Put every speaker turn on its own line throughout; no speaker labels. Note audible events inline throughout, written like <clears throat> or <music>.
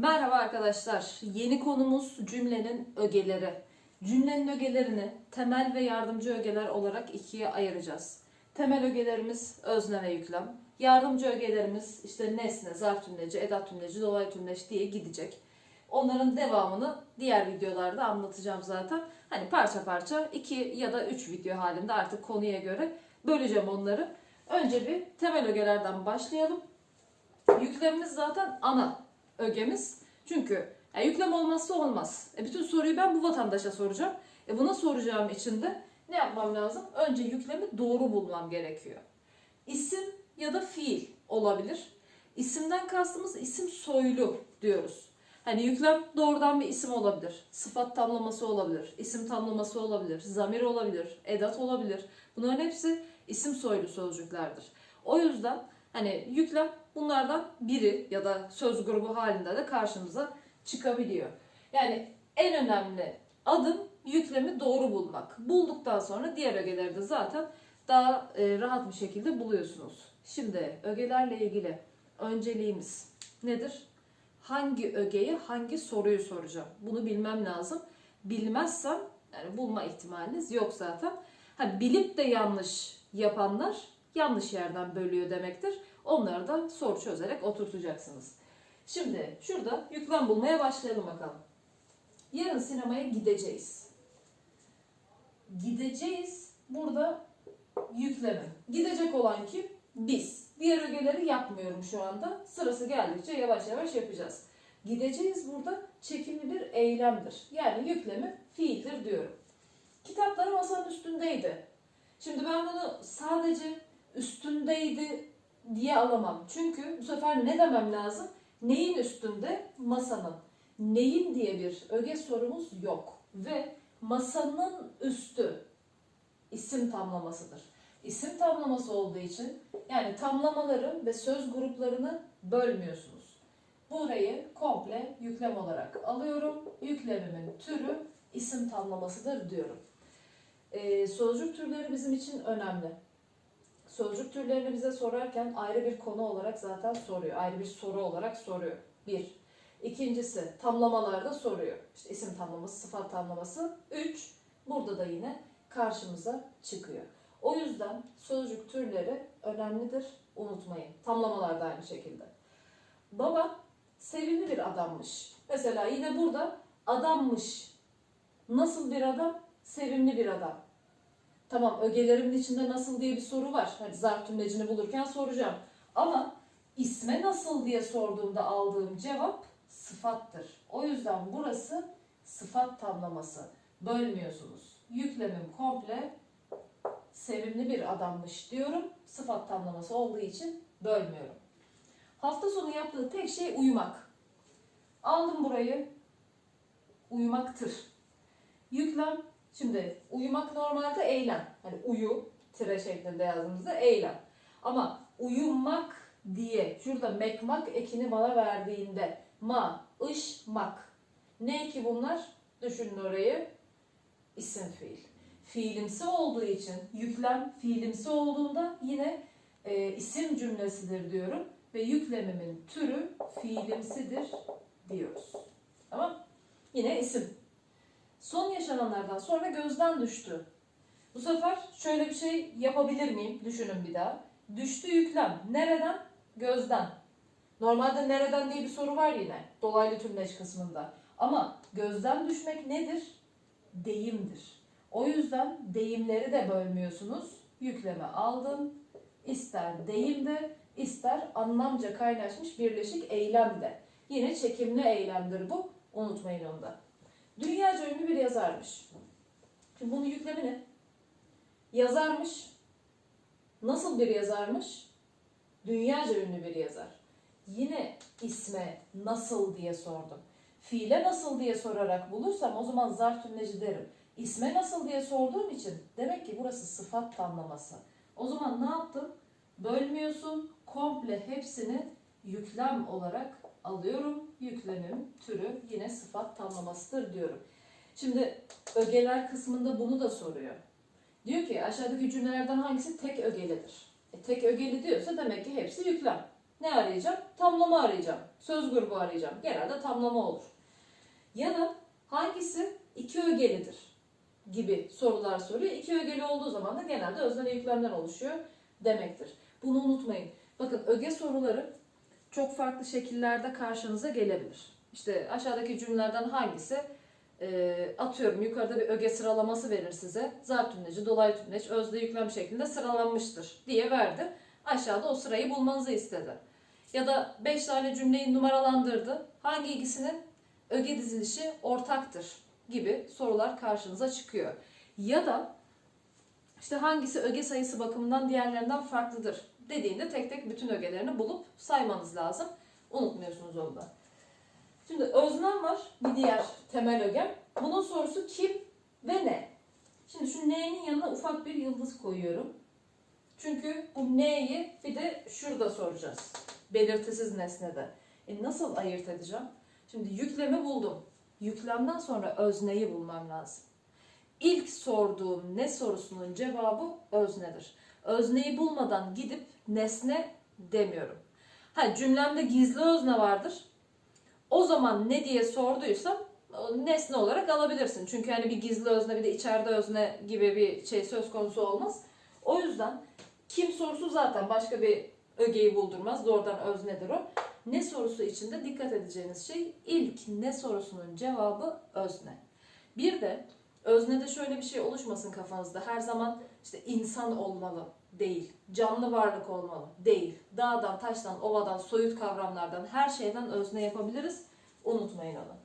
Merhaba arkadaşlar. Yeni konumuz cümlenin ögeleri. Cümlenin ögelerini temel ve yardımcı ögeler olarak ikiye ayıracağız. Temel ögelerimiz özne ve yüklem. Yardımcı ögelerimiz işte nesne, zarf tümleci, edat tümleci, dolaylı tümleç diye gidecek. Onların devamını diğer videolarda anlatacağım zaten. Hani parça parça iki ya da üç video halinde artık konuya göre böleceğim onları. Önce bir temel ögelerden başlayalım. Yüklemimiz zaten ana ögemiz. Çünkü yani yüklem olmazsa olmaz. E bütün soruyu ben bu vatandaşa soracağım. E buna soracağım için de ne yapmam lazım? Önce yüklemi doğru bulmam gerekiyor. İsim ya da fiil olabilir. İsimden kastımız isim soylu diyoruz. Hani yüklem doğrudan bir isim olabilir. Sıfat tamlaması olabilir. isim tamlaması olabilir. Zamir olabilir. Edat olabilir. Bunların hepsi isim soylu sözcüklerdir. O yüzden hani yüklem bunlardan biri ya da söz grubu halinde de karşımıza çıkabiliyor. Yani en önemli adım yüklemi doğru bulmak. Bulduktan sonra diğer ögeleri de zaten daha e, rahat bir şekilde buluyorsunuz. Şimdi ögelerle ilgili önceliğimiz nedir? Hangi ögeyi hangi soruyu soracağım? Bunu bilmem lazım. Bilmezsem yani bulma ihtimaliniz yok zaten. Ha, bilip de yanlış yapanlar yanlış yerden bölüyor demektir. Onları da soru çözerek oturtacaksınız. Şimdi şurada yüklem bulmaya başlayalım bakalım. Yarın sinemaya gideceğiz. Gideceğiz burada yüklemi. Gidecek olan kim? Biz. Diğer ögeleri yapmıyorum şu anda. Sırası geldikçe yavaş yavaş yapacağız. Gideceğiz burada çekimli bir eylemdir. Yani yüklemi fiildir diyorum. Kitapları masanın üstündeydi. Şimdi ben bunu sadece üstündeydi diye alamam. Çünkü bu sefer ne demem lazım? Neyin üstünde? Masanın. Neyin diye bir öge sorumuz yok. Ve masanın üstü isim tamlamasıdır. İsim tamlaması olduğu için yani tamlamaları ve söz gruplarını bölmüyorsunuz. Burayı komple yüklem olarak alıyorum. Yüklemimin türü isim tamlamasıdır diyorum. Ee, sözcük türleri bizim için önemli. Sözcük türlerini bize sorarken ayrı bir konu olarak zaten soruyor. Ayrı bir soru olarak soruyor. Bir. İkincisi tamlamalarda soruyor. İşte isim tamlaması, sıfat tamlaması. Üç. Burada da yine karşımıza çıkıyor. O yüzden sözcük türleri önemlidir. Unutmayın. Tamlamalar da aynı şekilde. Baba sevimli bir adammış. Mesela yine burada adammış. Nasıl bir adam? Sevimli bir adam. Tamam ögelerimin içinde nasıl diye bir soru var. Hani zarf tümlecini bulurken soracağım. Ama isme nasıl diye sorduğumda aldığım cevap sıfattır. O yüzden burası sıfat tamlaması. Bölmüyorsunuz. Yüklemim komple sevimli bir adammış diyorum. Sıfat tamlaması olduğu için bölmüyorum. Hafta sonu yaptığı tek şey uyumak. Aldım burayı. Uyumaktır. Yüklem Şimdi uyumak normalde eylem. Hani uyu tire şeklinde yazdığımızda eylem. Ama uyumak diye şurada mekmak ekini bana verdiğinde ma, ış, mak. Ne ki bunlar? Düşünün orayı. İsim fiil. Fiilimsi olduğu için yüklem fiilimsi olduğunda yine e, isim cümlesidir diyorum. Ve yüklemimin türü fiilimsidir diyoruz. Tamam? Yine isim Son yaşananlardan sonra gözden düştü. Bu sefer şöyle bir şey yapabilir miyim? Düşünün bir daha. Düştü yüklem. Nereden? Gözden. Normalde nereden diye bir soru var yine. Dolaylı tümleç kısmında. Ama gözden düşmek nedir? Deyimdir. O yüzden deyimleri de bölmüyorsunuz. Yükleme aldım. İster deyimde, ister anlamca kaynaşmış birleşik eylemde. Yine çekimli eylemdir bu. Unutmayın onu da. Dünyaca ünlü bir yazarmış. Şimdi bunu yüklemi ne? Yazarmış. Nasıl bir yazarmış? Dünyaca ünlü bir yazar. Yine isme nasıl diye sordum. Fiile nasıl diye sorarak bulursam o zaman zarf derim. İsme nasıl diye sorduğum için demek ki burası sıfat tamlaması. O zaman ne yaptım? Bölmüyorsun. Komple hepsini yüklem olarak alıyorum. Yüklemim türü yine sıfat tamlamasıdır diyorum. Şimdi ögeler kısmında bunu da soruyor. Diyor ki aşağıdaki cümlelerden hangisi tek ögelidir? E, tek ögeli diyorsa demek ki hepsi yüklem. ne arayacağım? Tamlama arayacağım. Söz grubu arayacağım. Genelde tamlama olur. Ya da hangisi iki ögelidir gibi sorular soruyor. İki ögeli olduğu zaman da genelde özne ve yüklemden oluşuyor demektir. Bunu unutmayın. Bakın öge soruları çok farklı şekillerde karşınıza gelebilir. İşte aşağıdaki cümlelerden hangisi e, atıyorum yukarıda bir öge sıralaması verir size. Zarf tümleci, dolay tümleç, özde yüklem şeklinde sıralanmıştır diye verdi. Aşağıda o sırayı bulmanızı istedi. Ya da 5 tane cümleyi numaralandırdı. Hangi ikisinin öge dizilişi ortaktır gibi sorular karşınıza çıkıyor. Ya da işte hangisi öge sayısı bakımından diğerlerinden farklıdır dediğinde tek tek bütün ögelerini bulup saymanız lazım. Unutmuyorsunuz onu da. Şimdi öznem var bir diğer temel ögem. Bunun sorusu kim ve ne? Şimdi şu n'nin yanına ufak bir yıldız koyuyorum. Çünkü bu n'yi bir de şurada soracağız. Belirtisiz nesnede. E nasıl ayırt edeceğim? Şimdi yüklemi buldum. Yüklemden sonra özneyi bulmam lazım. İlk sorduğum ne sorusunun cevabı öznedir. Özneyi bulmadan gidip nesne demiyorum. Ha cümlemde gizli özne vardır. O zaman ne diye sorduysam o nesne olarak alabilirsin. Çünkü hani bir gizli özne bir de içeride özne gibi bir şey söz konusu olmaz. O yüzden kim sorusu zaten başka bir ögeyi buldurmaz. Doğrudan öznedir o. Ne sorusu içinde dikkat edeceğiniz şey ilk ne sorusunun cevabı özne. Bir de öznede şöyle bir şey oluşmasın kafanızda. Her zaman işte insan olmalı değil. Canlı varlık olmalı değil. Dağdan, taştan, ovadan, soyut kavramlardan her şeyden özne yapabiliriz. Unutmayın onu.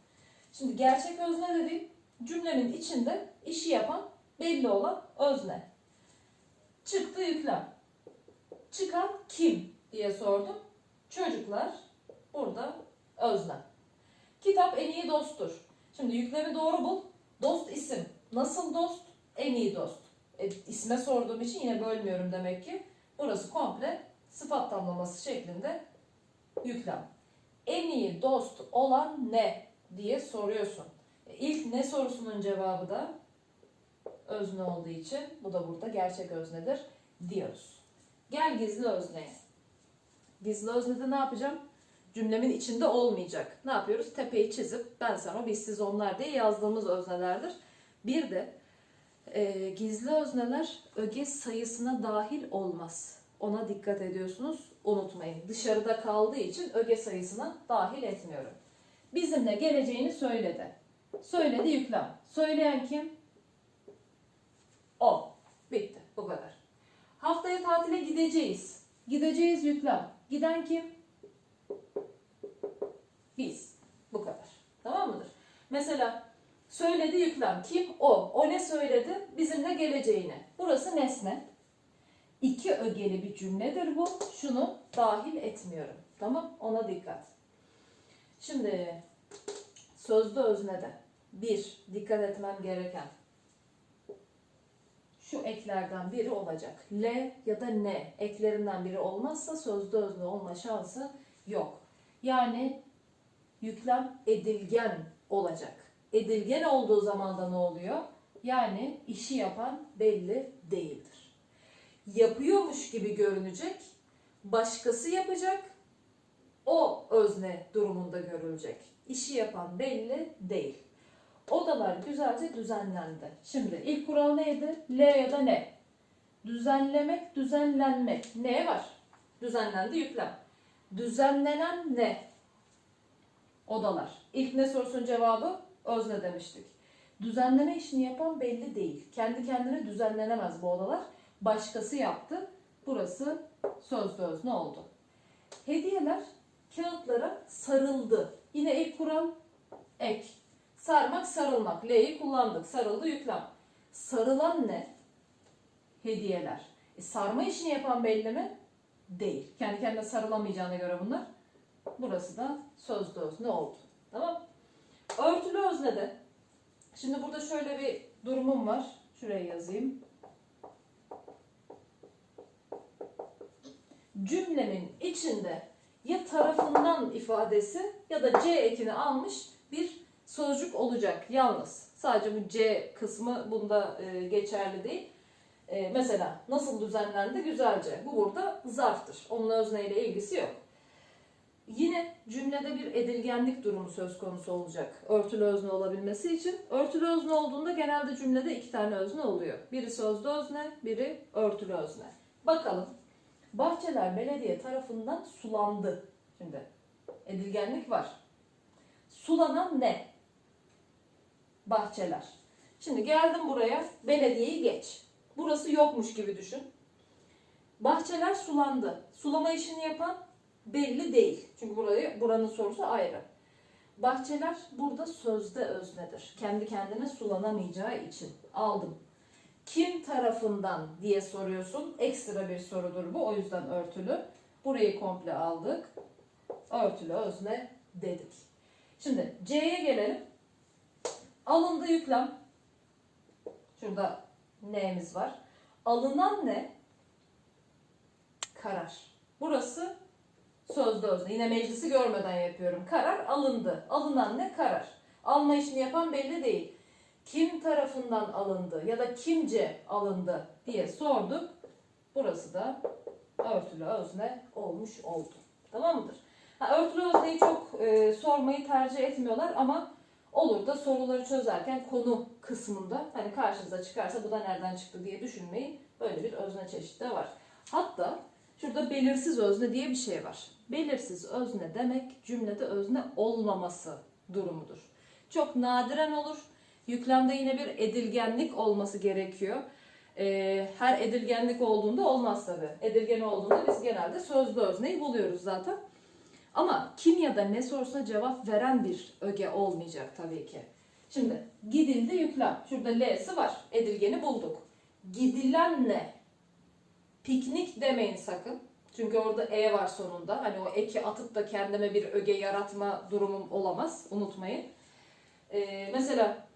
Şimdi gerçek özne dediğim cümlenin içinde işi yapan belli olan özne. Çıktı yüklem. Çıkan kim diye sordum. Çocuklar burada özne. Kitap en iyi dosttur. Şimdi yüklemi doğru bul. Dost isim. Nasıl dost? En iyi dost. E, isme sorduğum için yine bölmüyorum demek ki. Burası komple sıfat tamlaması şeklinde yüklem. En iyi dost olan ne diye soruyorsun. E, İlk ne sorusunun cevabı da özne olduğu için bu da burada gerçek öznedir diyoruz. Gel gizli özneye. Gizli öznede ne yapacağım? Cümlemin içinde olmayacak. Ne yapıyoruz? Tepeyi çizip ben sana biz siz onlar diye yazdığımız öznelerdir. Bir de e, gizli özneler öge sayısına dahil olmaz. Ona dikkat ediyorsunuz. Unutmayın. Dışarıda kaldığı için öge sayısına dahil etmiyorum. Bizimle geleceğini söyledi. Söyledi yüklem. Söyleyen kim? O. Bitti. Bu kadar. Haftaya tatile gideceğiz. Gideceğiz yüklem. Giden kim? Mesela söyledi yüklem. Kim? O. O ne söyledi? Bizimle geleceğini. Burası nesne. İki ögeli bir cümledir bu. Şunu dahil etmiyorum. Tamam? Ona dikkat. Şimdi sözlü öznede bir dikkat etmem gereken şu eklerden biri olacak. L ya da ne eklerinden biri olmazsa sözlü özne olma şansı yok. Yani yüklem edilgen olacak. Edilgen olduğu zaman da ne oluyor? Yani işi yapan belli değildir. Yapıyormuş gibi görünecek, başkası yapacak, o özne durumunda görülecek. İşi yapan belli değil. Odalar güzelce düzenlendi. Şimdi ilk kural neydi? L ya da ne? Düzenlemek, düzenlenmek. Ne var? Düzenlendi yüklem. Düzenlenen ne? Odalar. İlk ne sorusunun cevabı özne demiştik. Düzenleme işini yapan belli değil. Kendi kendine düzenlenemez bu odalar. Başkası yaptı. Burası sözlü özne oldu. Hediyeler kağıtlara sarıldı. Yine ilk kural ek. Sarmak, sarılmak. L'yi kullandık. Sarıldı, yüklem. Sarılan ne? Hediyeler. E, sarma işini yapan belli mi? Değil. Kendi kendine sarılamayacağına göre bunlar. Burası da sözlü özne oldu. Tamam Örtülü özne de. Şimdi burada şöyle bir durumum var. Şuraya yazayım. Cümlemin içinde ya tarafından ifadesi ya da C ekini almış bir sözcük olacak yalnız. Sadece bu C kısmı bunda e, geçerli değil. E, mesela nasıl düzenlendi güzelce. Bu burada zarftır. Onun özneyle ilgisi yok. Yine cümlede bir edilgenlik durumu söz konusu olacak örtülü özne olabilmesi için. Örtülü özne olduğunda genelde cümlede iki tane özne oluyor. Biri sözlü özne, biri örtülü özne. Bakalım. Bahçeler belediye tarafından sulandı. Şimdi edilgenlik var. Sulanan ne? Bahçeler. Şimdi geldim buraya. Belediyeyi geç. Burası yokmuş gibi düşün. Bahçeler sulandı. Sulama işini yapan belli değil. Çünkü burayı buranın sorusu ayrı. Bahçeler burada sözde öznedir. Kendi kendine sulanamayacağı için aldım. Kim tarafından diye soruyorsun. Ekstra bir sorudur bu. O yüzden örtülü. Burayı komple aldık. Örtülü özne dedik. Şimdi C'ye gelelim. Alındı yüklem. Şurada ne'miz var. Alınan ne? Karar. Burası sözde özne. Yine meclisi görmeden yapıyorum. Karar alındı. Alınan ne? Karar. Alma işini yapan belli değil. Kim tarafından alındı ya da kimce alındı diye sorduk. Burası da örtülü özne olmuş oldu. Tamam mıdır? Ha, örtülü özneyi çok e, sormayı tercih etmiyorlar ama olur da soruları çözerken konu kısmında hani karşınıza çıkarsa bu da nereden çıktı diye düşünmeyin. Böyle bir özne çeşidi de var. Hatta şurada belirsiz özne diye bir şey var. Belirsiz özne demek cümlede özne olmaması durumudur. Çok nadiren olur. Yüklemde yine bir edilgenlik olması gerekiyor. Ee, her edilgenlik olduğunda olmaz tabi. Edilgen olduğunda biz genelde sözlü özneyi buluyoruz zaten. Ama kim ya da ne sorsa cevap veren bir öge olmayacak tabii ki. Şimdi gidildi yüklem. Şurada L'si var. Edilgeni bulduk. Gidilen ne? Piknik demeyin sakın. Çünkü orada E var sonunda. Hani o eki atıp da kendime bir öge yaratma durumum olamaz. Unutmayın. Ee, mesela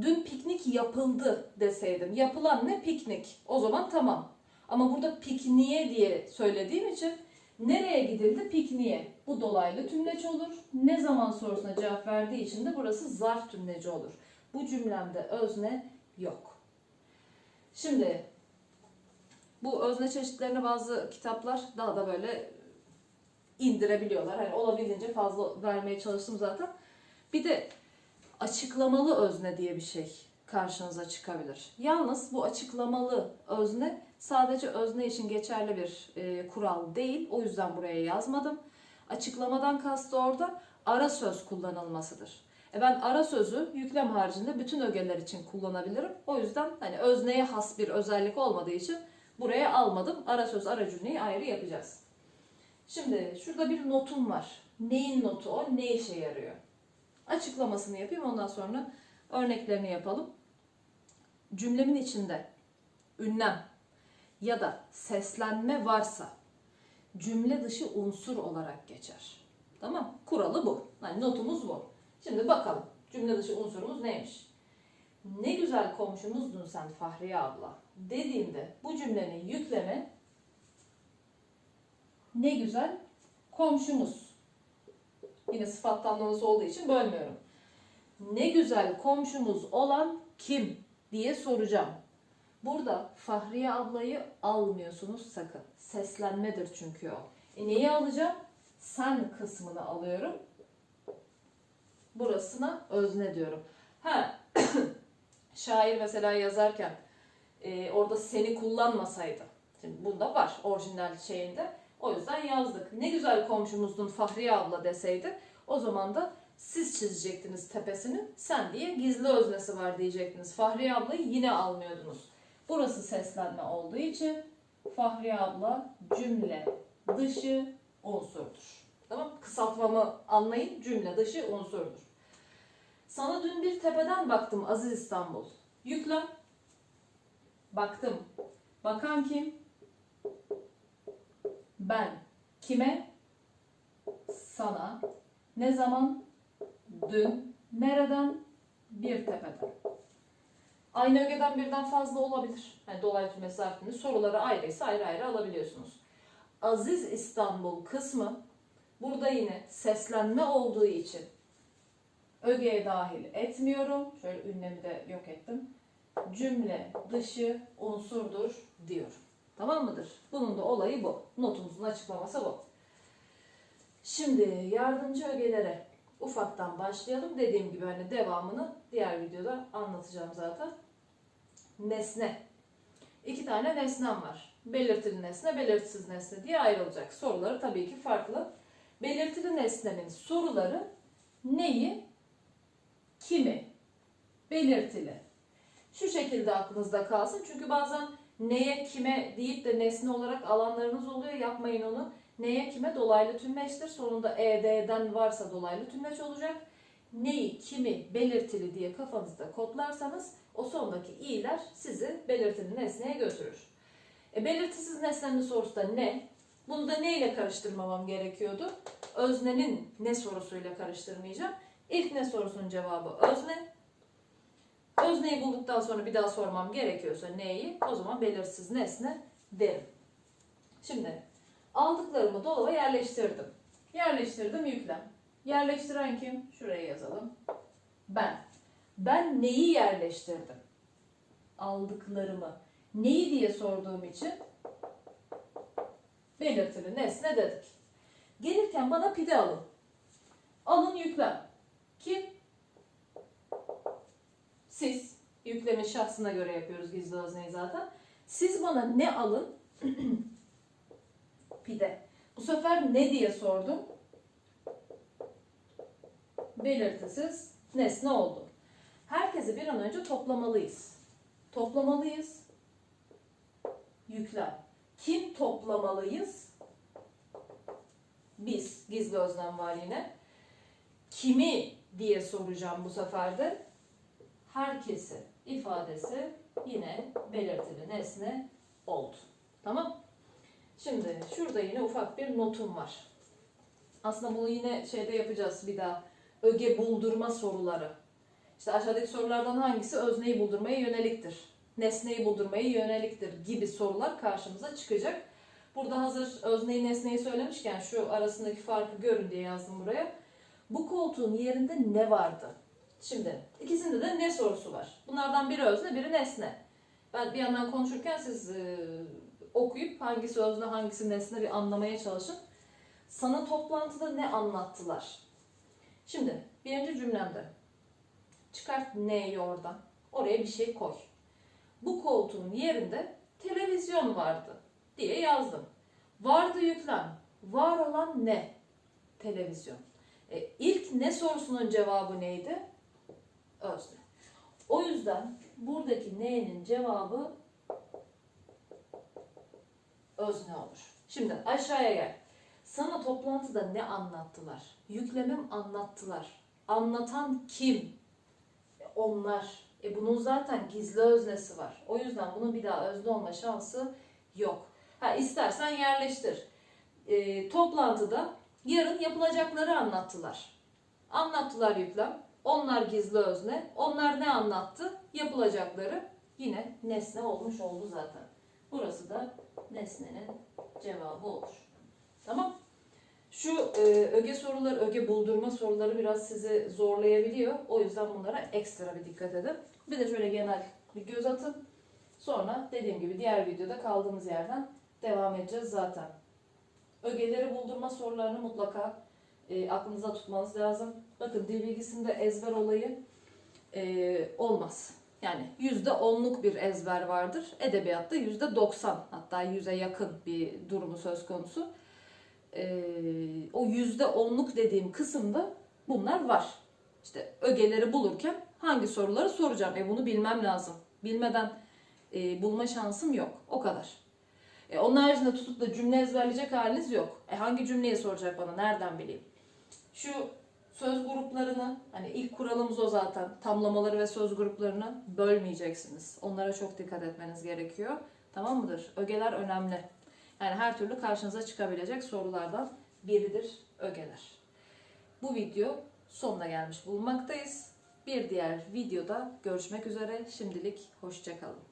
dün piknik yapıldı deseydim. Yapılan ne? Piknik. O zaman tamam. Ama burada pikniğe diye söylediğim için nereye gidildi? Pikniğe. Bu dolaylı tümleç olur. Ne zaman sorusuna cevap verdiği için de burası zarf tümleci olur. Bu cümlemde özne yok. Şimdi bu özne çeşitlerini bazı kitaplar daha da böyle indirebiliyorlar. Hani olabildiğince fazla vermeye çalıştım zaten. Bir de açıklamalı özne diye bir şey karşınıza çıkabilir. Yalnız bu açıklamalı özne sadece özne için geçerli bir e, kural değil. O yüzden buraya yazmadım. Açıklamadan kastı orada ara söz kullanılmasıdır. E ben ara sözü yüklem haricinde bütün ögeler için kullanabilirim. O yüzden hani özneye has bir özellik olmadığı için buraya almadım. Ara söz, ara cümleyi ayrı yapacağız. Şimdi şurada bir notum var. Neyin notu o? Ne işe yarıyor? Açıklamasını yapayım ondan sonra örneklerini yapalım. Cümlemin içinde ünlem ya da seslenme varsa cümle dışı unsur olarak geçer. Tamam? Kuralı bu. Yani notumuz bu. Şimdi bakalım cümle dışı unsurumuz neymiş? Ne güzel komşumuzdun sen Fahriye abla dediğimde bu cümlenin yüklemi ne güzel komşumuz. Yine sıfat olduğu için bölmüyorum. Ne güzel komşumuz olan kim diye soracağım. Burada Fahriye ablayı almıyorsunuz sakın. Seslenmedir çünkü o. E neyi alacağım? Sen kısmını alıyorum. Burasına özne diyorum. Ha, <clears throat> şair mesela yazarken e, orada seni kullanmasaydı. Şimdi bunda var orijinal şeyinde. O yüzden yazdık. Ne güzel komşumuzdun Fahriye abla deseydi o zaman da siz çizecektiniz tepesini. Sen diye gizli öznesi var diyecektiniz. Fahriye ablayı yine almıyordunuz. Burası seslenme olduğu için Fahriye abla cümle dışı unsurdur. Tamam Kısaltmamı anlayın. Cümle dışı unsurdur. Sana dün bir tepeden baktım Aziz İstanbul. Yüklem. Baktım. Bakan kim? Ben. Kime? Sana. Ne zaman? Dün. Nereden? Bir tepeden. Aynı ögeden birden fazla olabilir. Yani dolaylı tümle zarfını soruları ayrıysa ayrı ayrı alabiliyorsunuz. Aziz İstanbul kısmı burada yine seslenme olduğu için ögeye dahil etmiyorum. Şöyle ünlemi de yok ettim. Cümle dışı unsurdur diyorum. Tamam mıdır? Bunun da olayı bu. Notumuzun açıklaması bu. Şimdi yardımcı ögelere ufaktan başlayalım. Dediğim gibi hani devamını diğer videoda anlatacağım zaten. Nesne. İki tane nesnem var. Belirtili nesne, belirtisiz nesne diye ayrılacak. Soruları tabii ki farklı. Belirtili nesnenin soruları neyi, kimi, belirtili. Şu şekilde aklınızda kalsın. Çünkü bazen neye, kime deyip de nesne olarak alanlarınız oluyor. Yapmayın onu. Neye, kime dolaylı tümleçtir. Sonunda ED'den varsa dolaylı tümleç olacak. Neyi, kimi, belirtili diye kafanızda kodlarsanız o sondaki i'ler sizi belirtili nesneye götürür. E, belirtisiz nesnenin sorusu da ne? Bunu da ne ile karıştırmamam gerekiyordu? Öznenin ne sorusuyla karıştırmayacağım. İlk ne sorusunun cevabı özne. Özneyi bulduktan sonra bir daha sormam gerekiyorsa neyi? O zaman belirsiz nesne derim. Şimdi aldıklarımı dolaba yerleştirdim. Yerleştirdim yüklem. Yerleştiren kim? Şuraya yazalım. Ben. Ben neyi yerleştirdim? Aldıklarımı. Neyi diye sorduğum için belirtili nesne dedik. Gelirken bana pide alın. Alın yüklem. Kim? Siz. Yüklemin şahsına göre yapıyoruz gizli özneyi zaten. Siz bana ne alın? <clears throat> pide. Bu sefer ne diye sordum? Belirtisiz nesne oldu. Herkesi bir an önce toplamalıyız. Toplamalıyız. Yüklem. Kim toplamalıyız? Biz. Gizli özlem var yine. Kimi diye soracağım bu sefer de. Herkesi ifadesi yine belirtili nesne oldu. Tamam. Şimdi şurada yine ufak bir notum var. Aslında bunu yine şeyde yapacağız bir daha. Öge buldurma soruları. İşte aşağıdaki sorulardan hangisi özneyi buldurmaya yöneliktir? Nesneyi buldurmaya yöneliktir gibi sorular karşımıza çıkacak. Burada hazır özneyi nesneyi söylemişken şu arasındaki farkı görün diye yazdım buraya. Bu koltuğun yerinde ne vardı? Şimdi ikisinde de ne sorusu var. Bunlardan biri özne, biri nesne. Ben bir yandan konuşurken siz e, okuyup hangisi özne, hangisi nesne bir anlamaya çalışın. Sana toplantıda ne anlattılar? Şimdi birinci cümlemde çıkart neyi oradan. Oraya bir şey koy. Bu koltuğun yerinde televizyon vardı diye yazdım. Vardı yüklem. Var olan ne? Televizyon. E, ilk ne sorusunun cevabı neydi? Özne. O yüzden buradaki ne'nin cevabı özne olur. Şimdi aşağıya gel. Sana toplantıda ne anlattılar? Yüklemim anlattılar. Anlatan kim? E, onlar. E bunun zaten gizli öznesi var. O yüzden bunun bir daha özne olma şansı yok. Ha istersen yerleştir. E, toplantıda yarın yapılacakları anlattılar. Anlattılar yüklem. Onlar gizli özne. Onlar ne anlattı? Yapılacakları yine nesne olmuş oldu zaten. Burası da nesnenin cevabı olur. Tamam. Şu e, öge soruları, öge buldurma soruları biraz sizi zorlayabiliyor. O yüzden bunlara ekstra bir dikkat edin. Bir de şöyle genel bir göz atın. Sonra dediğim gibi diğer videoda kaldığımız yerden devam edeceğiz zaten. Ögeleri buldurma sorularını mutlaka e, aklınıza tutmanız lazım. Bakın dil bilgisinde ezber olayı e, olmaz. Yani yüzde onluk bir ezber vardır. Edebiyatta yüzde doksan hatta yüze yakın bir durumu söz konusu. E, o yüzde onluk dediğim kısımda bunlar var. İşte ögeleri bulurken hangi soruları soracağım? E bunu bilmem lazım. Bilmeden e, bulma şansım yok. O kadar. E, onun haricinde tutup da cümle ezberleyecek haliniz yok. E hangi cümleyi soracak bana? Nereden bileyim? Şu söz gruplarını, hani ilk kuralımız o zaten. Tamlamaları ve söz gruplarını bölmeyeceksiniz. Onlara çok dikkat etmeniz gerekiyor. Tamam mıdır? Ögeler önemli. Yani her türlü karşınıza çıkabilecek sorulardan biridir ögeler. Bu video sonuna gelmiş bulunmaktayız. Bir diğer videoda görüşmek üzere. Şimdilik hoşçakalın.